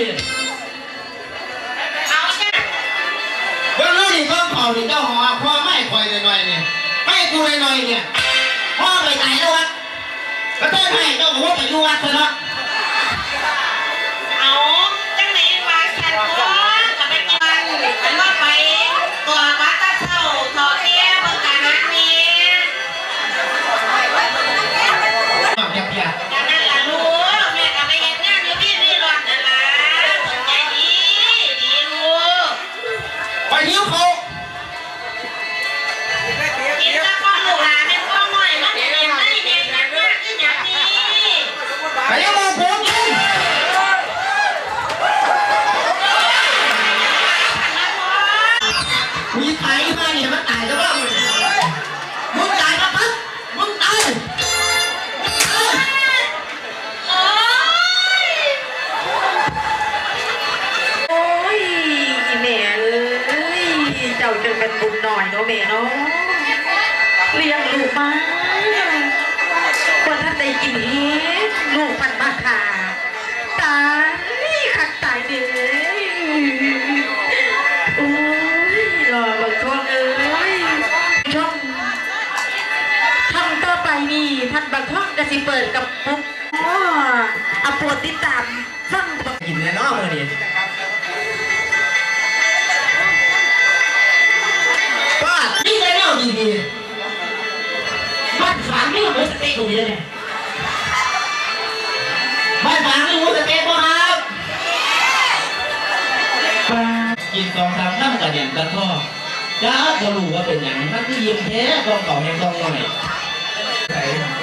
นี่เบิ้งรู้นี่เบิ่งเขานี่เจ้าหอพ่อไม่คอยหน่อยๆเนี่ยให้กูหน่อยๆเนี่ยพ่อไปไหนแล้ววะก็เต้นให้เจ้าบอกว่าไปอยู่วัดซะเนาะ นี่ท่านบังทองจะสิเปิดกับปุ๊บอ๋อเอาโปรดติดตามฟังบังกินแน่นอนเลยนี่ป้านี่แน่นอนดีๆบ้านฝางนี่มันสเต็กตรงนี้เลยบ้านฝางนี่มันสเต็กบ่ครับกินสองสามน้ำกระเด็นกระท่อจ้าก็รู้ว่าเป็นอย่างมันคือยิ้มแท้กองเก่าแห่งกองหน่อย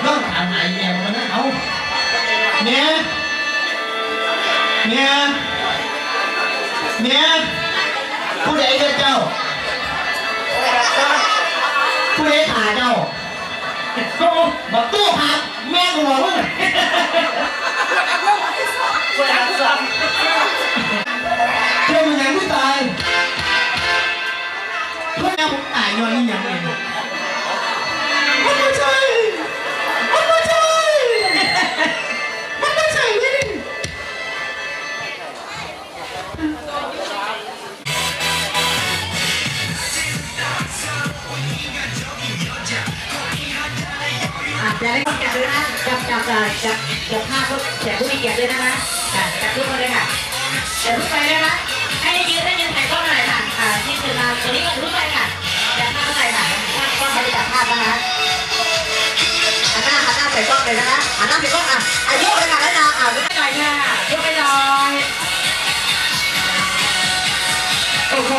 ต้องถามไหนแมวมันนะเอาเนี่ยเนี่ยเนี่ยผู้ใดเด้อเจ้า ผู้ใดขาเจ้าก็บอกตู้ขาแม่กูบอกมึงเจ้ามันยังไม่ตายเพื่อนผมตายย้อนนี่ยังเอง บด้วยนะจับจับจับจับจับภาพพวกแขกผู้มีเกียรติด้วยนะคะอ่ะจับทุกคนเลยค่ะจับทุกไปนะคะให้ยืนให้ยืนถ่ายกล้องหน่อยค่ะอ่าที่ถือมาตัวนี้ก็ทุกไปค่ะจับภาพเข้าไปค่ะภาพกล้องไม่ได้จับภาพนะคะหันหน้าหันหน้าใส่กล้องเลยนะคะหันหน้าใส่กล้องอ่ะอ่ะยกเลยค่ะแล้วนะอ่ะยกไปหน่อยค่ะยกไปหน่อยโอ้โห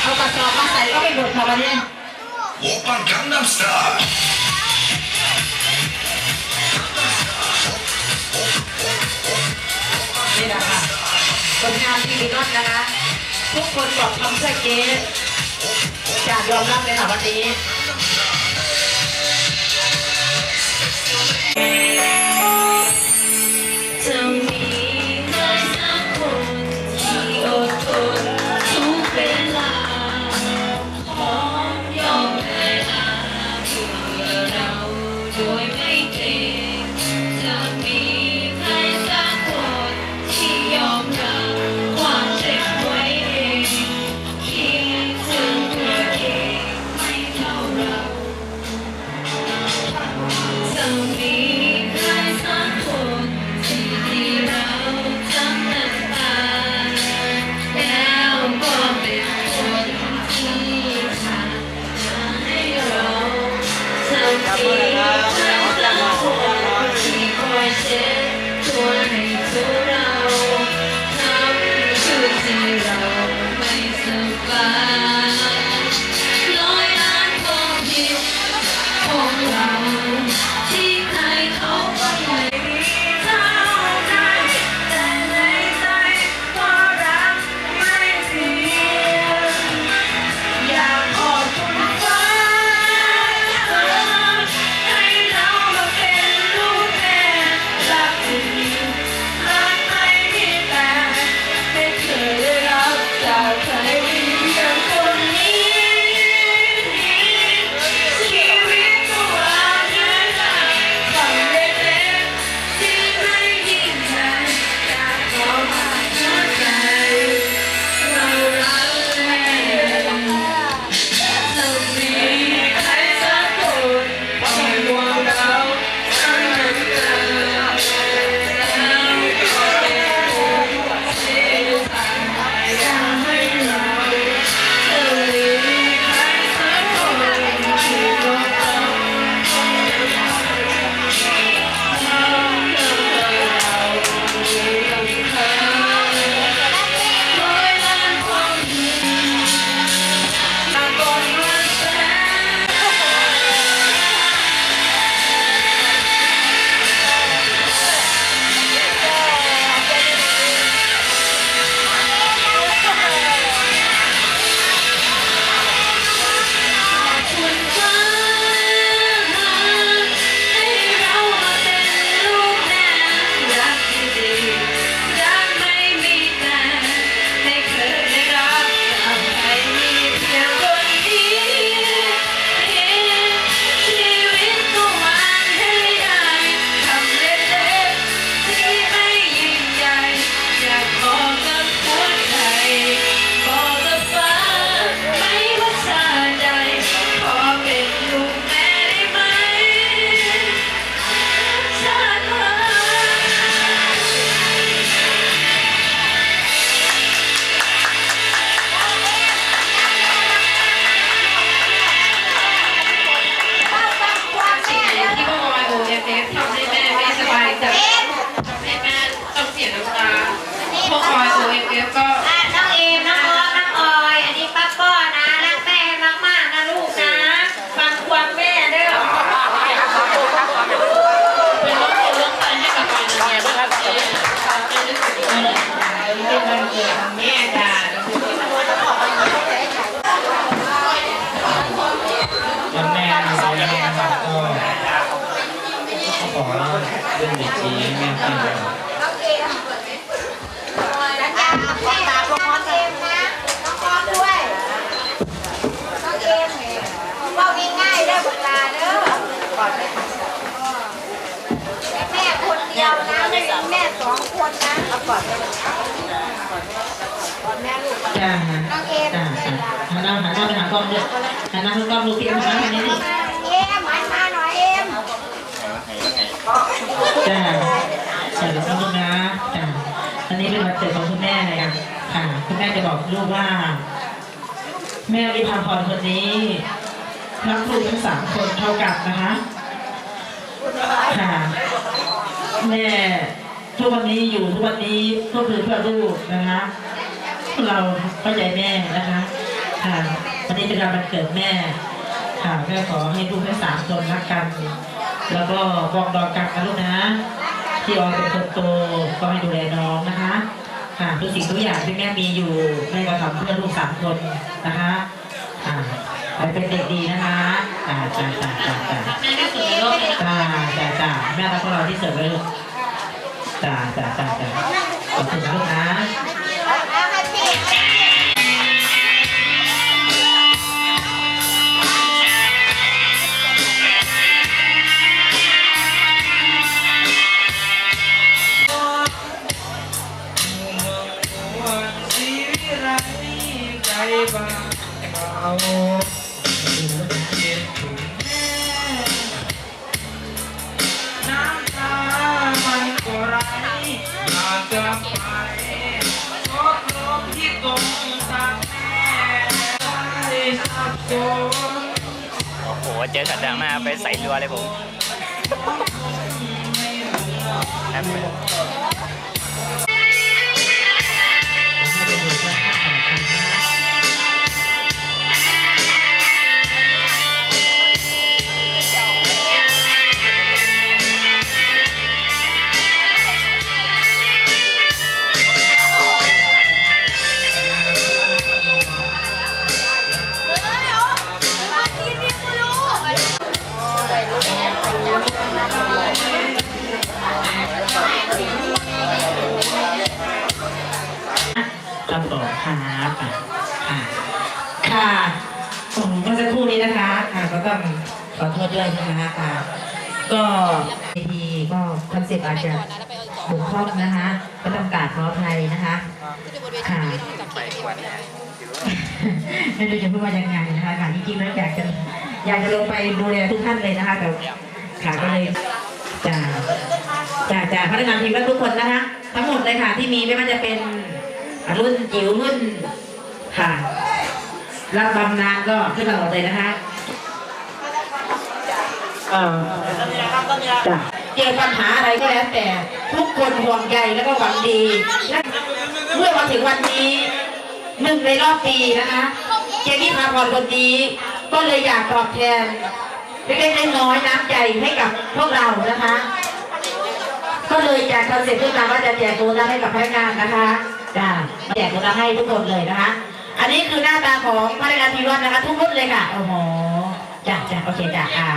เอากระสอบมาใส่ก็ไม่หมดค่ะวันนี้ 오빤 강남스타일 ผลงานที่ดีนอตนะคะ ทุกคนบอกทำเพื่อเจ๊อยากยอมรับเลยค่ะวันนี้ por acá, otra más. หันหน้าหันหน้าไปหากล้องด้วยหันหน้าขึ้นกล้องดูพี่เอ็มหันหน้าทางนี้ดิเอ็มหันมาหน่อยเอ็มจ้าเสร็จแล้วลูกนะจ้าอันนี้เป็นวันเกิดของคุณแม่เลยค่ะค่ะคุณแม่จะบอกลูกว่า แม่วิภาพรคนนี้รักลูกทั้งสามคนเท่ากันนะคะค่ะแม่ทุกวันนี้อยู่ทุกวันนี้ก็คือเพื่อลูกนะคะเราเข้าใจแม่นะคะ ค่ะวันนี้เป็นวันเกิดแม่ค่ะแม่ขอให้ลูกทั้งสามคนรักกัน แล้วก็บอกดอกกันนะลูกนะที่ออยเป็นคนโตก็ให้ดูแลน้องนะคะค่ะทุกสิ่งทุกอย่างที่แม่มีอยู่แม่ก็ทำเพื่อลูกสามคนนะคะค่ะขอให้เป็นเด็กดีนะคะจ้าจ้าจ้าจ้าจ้าแม่ที่สุดในโลกเลยนะจ้าจ้าจ้าแม่รักพวกเราที่เสิร์ฟไว้ลูกจ้าจ้าจ้าจ้าขอบคุณนะลูกนะ โอ้โห เจอกับดราม่าไปใส่รัวเลยผมแอปเปิล ลำต่อครับค่ะค่ะผมเมื่อสักครู่นี้นะคะค่ะก็ต้องขอโทษด้วยนะคะค่ะก็ทีก็คอนเซ็ปต์อาจจะบุกคลองนะคะก็ต้องกราบขออภัยนะคะค่ะไม่รู้จะพูดว่ายังไงนะคะค่ะจริงๆแล้วอยากจะอยากจะลงไปดูแลทุกท่านเลยนะคะแต่ค่ะก็เลยจะจะจะพนักงานทีมและทุกคนนะคะ ทั้งหมดเลยค่ะที่มีไม่ว่าจะเป็น รุ่นจิ๋วรุ่นค่ะรับบำนาญก็ขึ้นมาหมดเลยนะคะเออจ้ะเจอปัญหาอะไรก็แล้วแต่ ทุกคนห่วงใยแล้วก็หวังดีและเมื่อมาถึงวันนี้หนึ่งในรอบปีนะคะเจนี่พาพรคนนี้ก็เลยอยากตอบแทนเล็กๆน้อยๆน้ำใจให้กับพวกเรานะคะ ก็เลยแจกคอนเซ็ปต์ขึ้นมาว่าจะแจกโบนัสให้กับพนักงานนะคะ จ้าแจกโบนัสให้ทุกคนเลยนะคะ อันนี้คือหน้าตาของพนักงานทีวันนะคะ ทุกรุ่นเลยค่ะ โอ้โหจ้าจ้าโอเคจ้าอ่า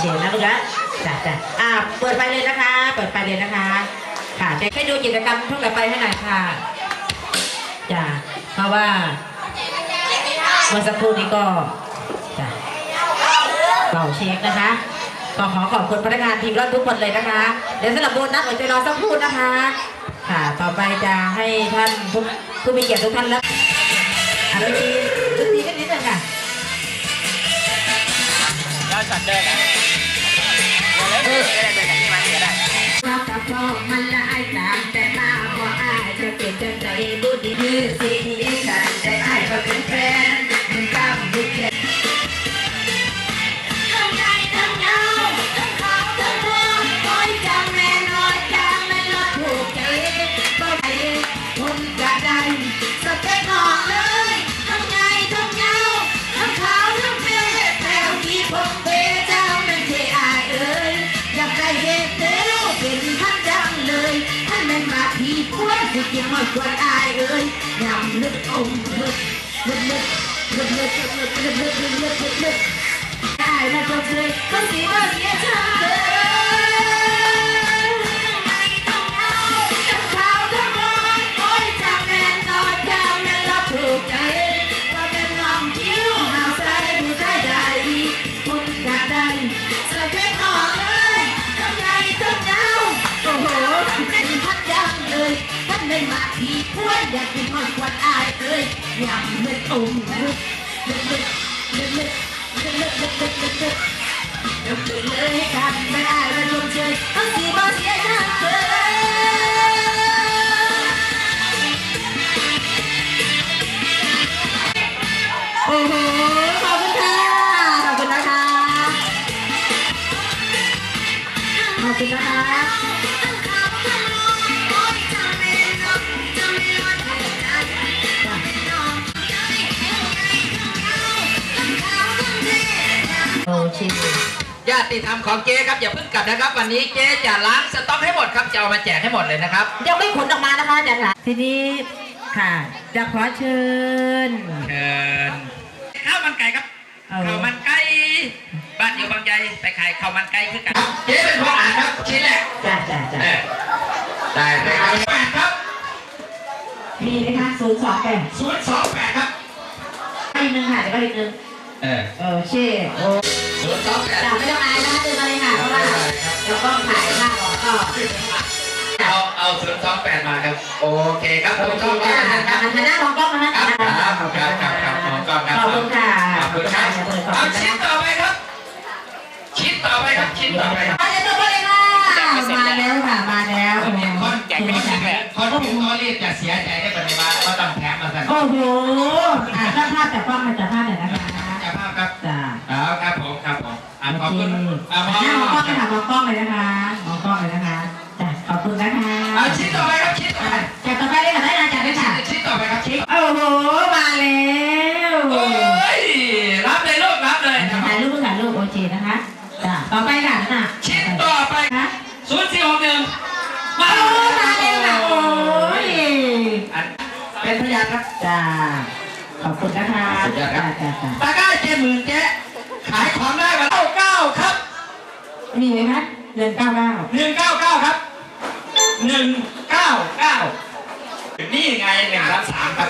เคนะลูกนะจ้าจ้าอ่าเปิดไฟเลยนะคะ เปิดไฟเลยนะคะ ค่ะเดี๋ยวให้ดูกิจกรรมช่วงต่อไปให้หน่อยค่ะจ้าเพราะว่าเมื่อสักครู่นี้ก็จ้าเป่าเช็คนะคะก็ขอขอบคุณพนักงานทีมรถทุกคนเลยนะคะ เดี๋ยวสำหรับโบนัสอดใจรอสักครู่นะคะ ค่ะต่อไปจะให้ท่านผู้ผู้มีเกียรติทุกท่านแล้วอะดนตรีดีกันนิดนึงค่ะแล้วสัตว์เดินนะ เอราะกับพ่อมันละไตามแต่ตาบ่อายจะเก็บใจบุญดีสิห้กันแต่ไอ้ก็เป็นแฟน นมาพี่พวนสิกินหอดควรอายเอ้ยยำลึกอมลึกลึกลึกลึกลึกลึกลึกลึกลึกลึกลึกลึกอายมาจบเลยก็สีว่าเสียชาเลย อยากกินหอนควันอายเอ้ยยำลึกอมลึกลึกลึกลึกลึกลึกลึกลึกลึกลึกยกขึ้นเลยกันไม่ได้มา ติธรรมของเจ๊ครับอย่าเพิ่งกลับนะครับ วันนี้เจ๊จะล้างสต๊อกให้หมดครับจะเอามาแจกให้หมดเลยนะครับยังไม่ขนออกมานะคะอาจารย์ค่ะทีนี้ค่ะจะขอเชิญเชิญข้าวมันไก่ครับเอาข้าวมันไก่บ้านอยู่บางใหญ่ไปขายข้าวมันไก่คือกันเจ๊เป็นคนอ่านครับชิ้นแรกจ้าจ้าจ้าเออได้ได้ครับแปดครับมีไหมคะศูนย์สองแปดศูนย์สองแปดครับอีกหนึ่งค่ะเดี๋ยวก็อีกหนึ่งเออโอเคโอ้ ศูนย์สองแปดจ้าไม่ต้องอายนะคะเดินมาเลยค่ะเพราะว่าเดี๋ยวกล้องถ่ายภาพออกก็เอาเอาศูนย์สองแปดมาครับ โอเคครับศูนย์สองแปค่ะดนะครับหันหน้ามองกล้องนะครัคะบครับครับครับครับขอบคุณครับขอบคุณค่ะขอบคุณครับขอบคุณเอาค่ะชิ้นต่อไปครับ ชิ้นต่อไปครับชิ้นต่อไปครับมาเลยมาเลยค่ะมาแล้วค่ะมาแล้วคนแจกไม่ได้แจกคนที่ตัวรีบจะเสียใจได้ปฏิบัติก็ต้องแถมมาสั่นโอ้โหอะถ้าภาพจากกล้องมา อบคุณอะมหน้ามองกล้องเลยค่ะมองกล้องเลยนะคะมองกล้องเลยนะคะจ้ะขอบคุณนะคะเอาชิ้นต่อไปครับชิ้นต่อไปจากต่อไปเลยค่ะได้นะจากได้ค่ะชิ้นต่อไปครับชิ้นโอ้โหมาแล้วโอ้ยรับเลยลูกรับเลยถ่ายรูปถ่ายรูปโอเคนะคะจ้ะต่อไปค่ะนั่นน่ะชิ้นต่อไปคะศูนย์สี่หกหนึ่งมาโอ้มาแล้วค่ะโอ้ยเป็นพยานครับจ้าขอบคุณนะคะสุดยอดครับ คะเดือนเก้าเก้าหนึ่งเก้าเก้าครับหนึ่งเก้าเก้านี่ไงหนึ่งสามสามครับ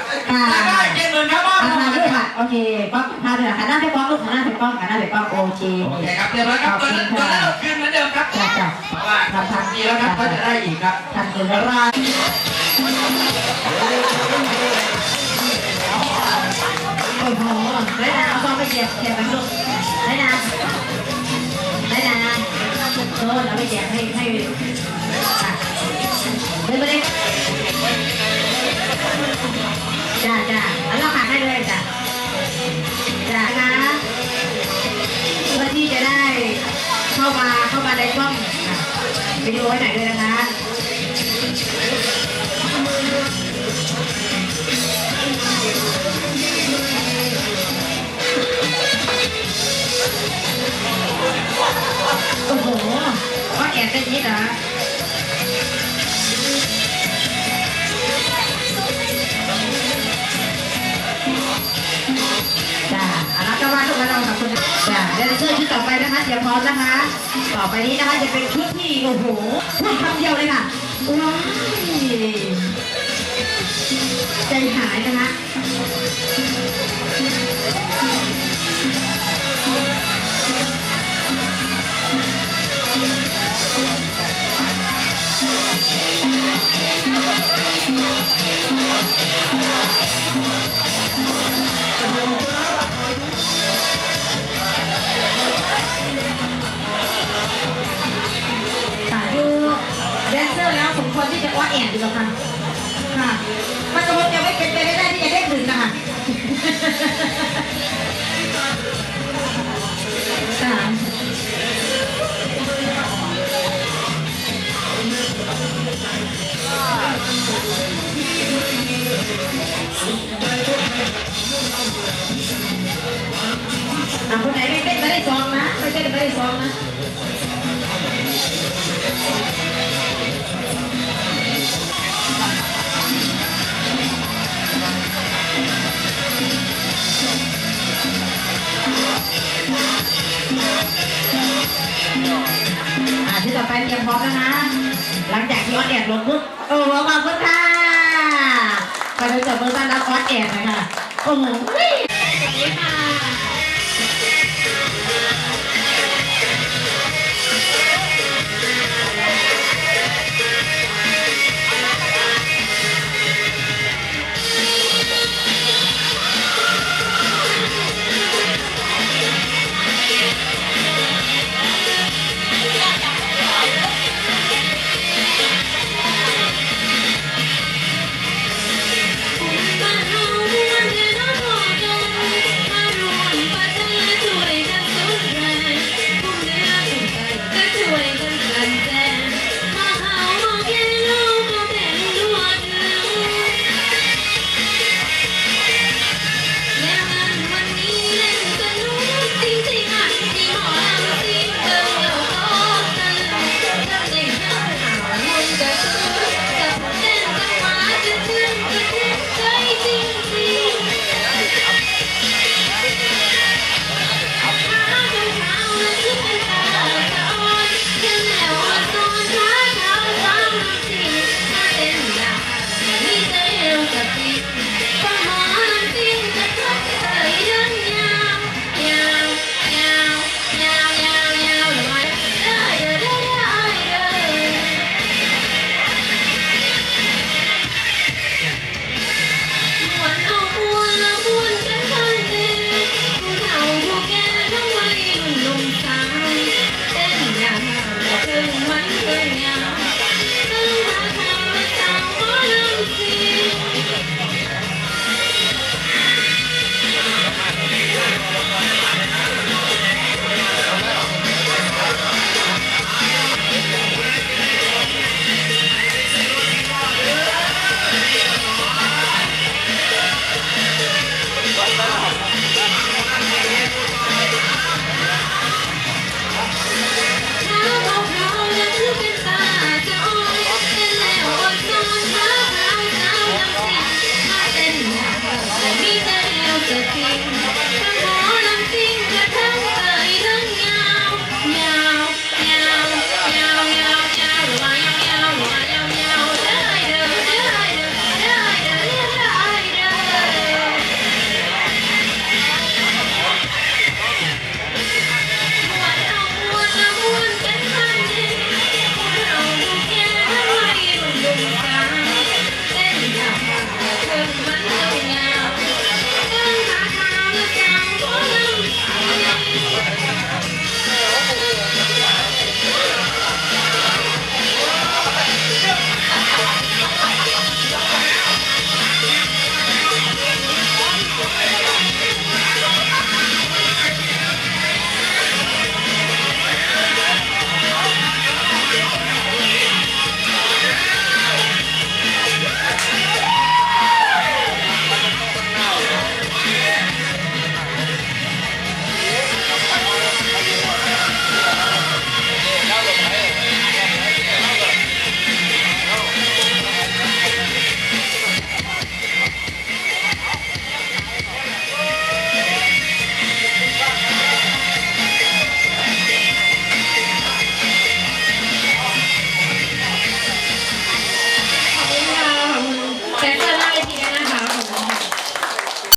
ตะกร้าเจ็ดหมื่นครับมอบพาพาด้วยค่ะโอเคกล้องพาด้วยค่ะหน้าไปกล้องลูกหน้าไปกล้องหน้าไปกล้องโอเคโอเคครับเรียบร้อยครับตัวนั้นตัวนั้นเราคืนเหมือนเดิมครับจ้าจ้าเพราะว่าทำทำดีแล้วครับก็จะได้อีกครับทำตัวร้ายโอ้โหได้นะเอากล้องไปเก็บเก็บมันลูกได้นะได้นะ โดนเอาไปแจกให้ให้ค่ะเดินไปเลยจ้าจ้าแล้วเราหักให้เลยจ้าจ้านะเพื่อที่จะได้เข้ามาเข้ามาในช่องค่ะไปดูไว้ไหนด้วยนะคะ ควรที่จะอ้อนแอนดีกว่าค่ะค่ะมันจะคงจะไม่เป็นไปไม่ได้ที่จะได้ถึงนะคะอะคนไหนไม่เต้นไม่ได้ซองนะไม่เต้นไม่ได้ซองนะ เตรียมพร้อมแล้วนะ หลังจากที่ออสแอดลงปุ๊บโอ้โหขอบคุณค่ะไปดูจับมือต้อนรับออสแอดนะคะโอ้โห